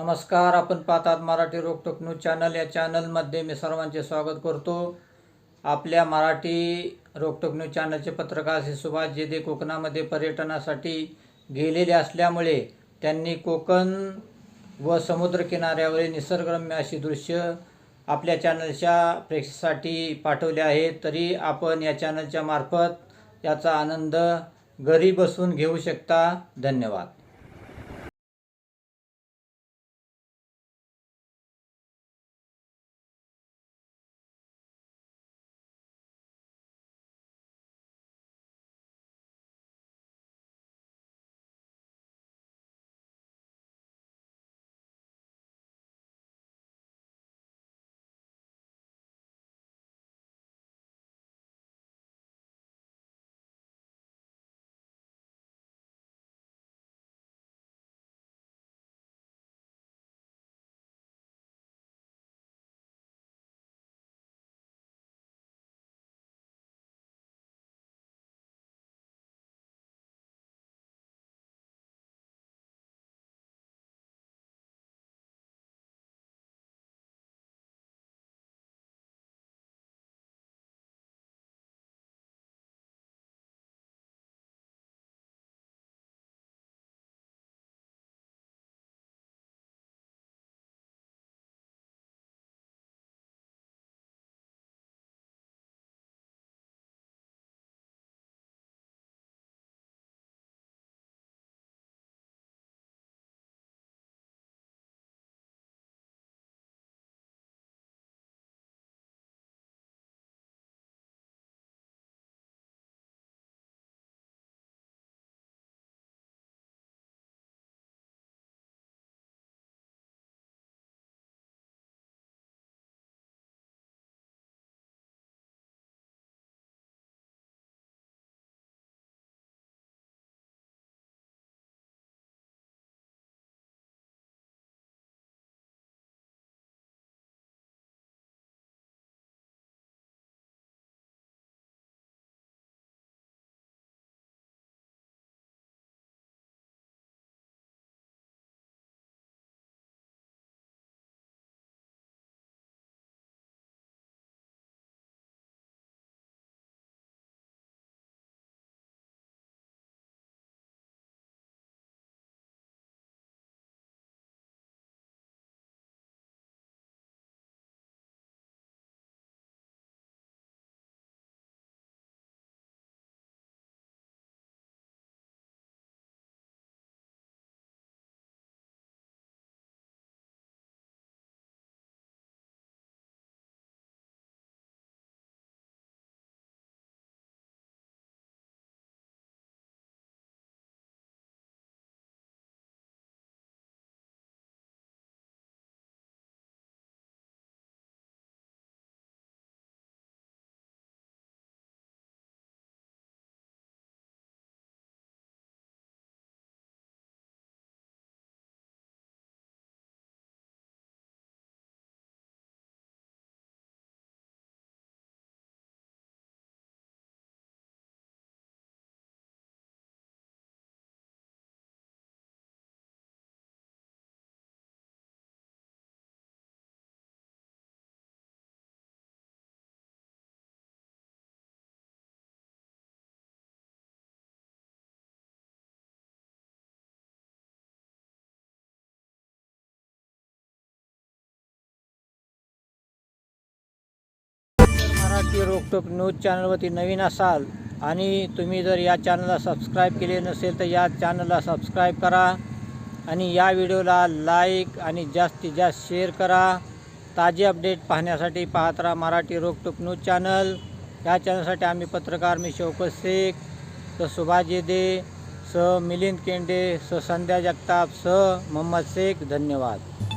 नमस्कार आपण पाहतात मराठी रोकटोक न्यूज चॅनल. या चॅनलमध्ये मी सर्वांचे स्वागत करतो. आपल्या मराठी रोकटोक न्यूज चॅनलचे पत्रकार श्री सुभाष जेदे कोकणामध्ये पर्यटनासाठी गेलेले असल्यामुळे त्यांनी कोकण व समुद्रकिनाऱ्यावरील निसर्गरम्य अशी दृश्य आपल्या चॅनलच्या प्रेक्षेसाठी पाठवले आहेत तरी आपण या चॅनलच्या मार्फत याचा आनंद घरी बसून घेऊ शकता. धन्यवाद. मराठी रोकटोक न्यूज चॅनलवरती नवीन असाल आणि तुम्ही जर या चॅनलला सबस्क्राईब केले नसेल तर या चॅनलला सबस्क्राईब करा आणि या व्हिडिओला लाईक आणि जास्तीत जास्त शेअर करा. ताजे अपडेट पाहण्यासाठी पाहत राहा मराठी रोकटोक न्यूज चॅनल. या चॅनलसाठी आम्ही पत्रकार मी शौकत शेख स सुभाष दे स मिलिंद केंडे स संध्या जगताप स मोहम्मद शेख. धन्यवाद.